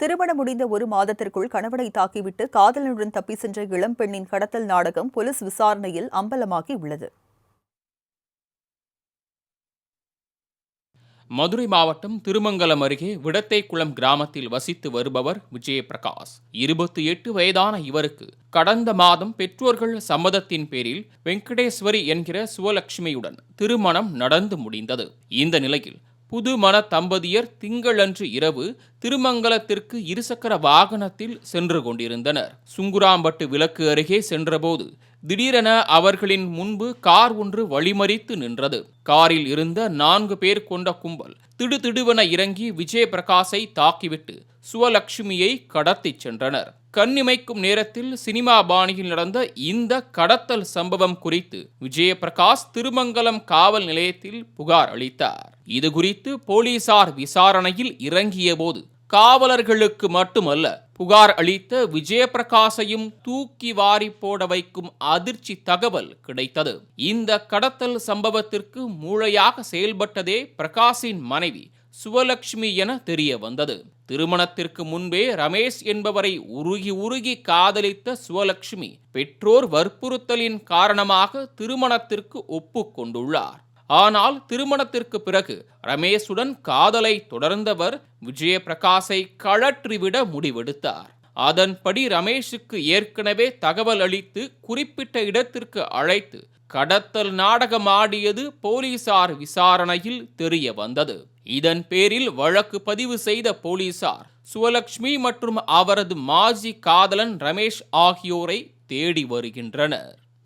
திருமணம் முடிந்த ஒரு மாதத்திற்குள் கணவனை தாக்கிவிட்டு காதலனுடன் தப்பி சென்ற இளம்பெண்ணின் கடத்தல் நாடகம் போலீஸ் விசாரணையில் அம்பலமாகி உள்ளது மதுரை மாவட்டம் திருமங்கலம் அருகே விடத்தைக்குளம் கிராமத்தில் வசித்து வருபவர் விஜயபிரகாஷ். இருபத்தி எட்டு வயதான இவருக்கு கடந்த மாதம் பெற்றோர்கள் சம்மதத்தின் பேரில் வெங்கடேஸ்வரி என்கிற சுவலட்சுமியுடன் திருமணம் நடந்து முடிந்தது. இந்த நிலையில் புதுமண தம்பதியர் திங்களன்று இரவு திருமங்கலத்திற்கு இருசக்கர வாகனத்தில் சென்று கொண்டிருந்தனர். சுங்குராம்பட்டு விளக்கு அருகே சென்றபோது திடீரென அவர்களின் முன்பு கார் ஒன்று வழிமறித்து நின்றது. காரில் இருந்த நான்கு பேர் கொண்ட கும்பல் திடுதிடுவென இறங்கி விஜயபிரகாஷை தாக்கிவிட்டு சுவலட்சுமியை கடத்திச் சென்றனர். கண்ணிமைக்கும் நேரத்தில் சினிமா பாணியில் நடந்த இந்த கடத்தல் சம்பவம் குறித்து விஜயபிரகாஷ் திருமங்கலம் காவல் நிலையத்தில் புகார் அளித்தார். இது குறித்து போலீசார் விசாரணையில் இறங்கியபோது காவலர்களுக்கு மட்டுமல்ல புகார் அளித்த விஜயபிரகாசையும் தூக்கி வாரி போட வைக்கும் அதிர்ச்சி தகவல் கிடைத்தது. இந்த கடத்தல் சம்பவத்திற்கு மூளையாக செயல்பட்டதே பிரகாஷின் மனைவி சுவலட்சுமி என தெரிய வந்தது. திருமணத்திற்கு முன்பே ரமேஷ் என்பவரை உருகி உருகி காதலித்த சுவலட்சுமி பெற்றோர் வற்புறுத்தலின் காரணமாக திருமணத்திற்கு ஒப்புக்கொண்டுள்ளார் ஆனால் திருமணத்திற்கு பிறகு ரமேஷுடன் காதலை தொடர்ந்தவர் விஜயபிரகாஷை கழற்றிவிட முடிவெடுத்தார். அதன்படி ரமேஷுக்கு ஏற்கனவே தகவல் அளித்து குறிப்பிட்ட இடத்திற்கு அழைத்து கடத்தல் நாடகமாடியது போலீசார் விசாரணையில் தெரிய வந்தது இதன் பேரில் வழக்கு பதிவு செய்த போலீசார் சுவலட்சுமி மற்றும் அவரது மாஜி காதலன் ரமேஷ் ஆகியோரை தேடி வருகின்றனர்.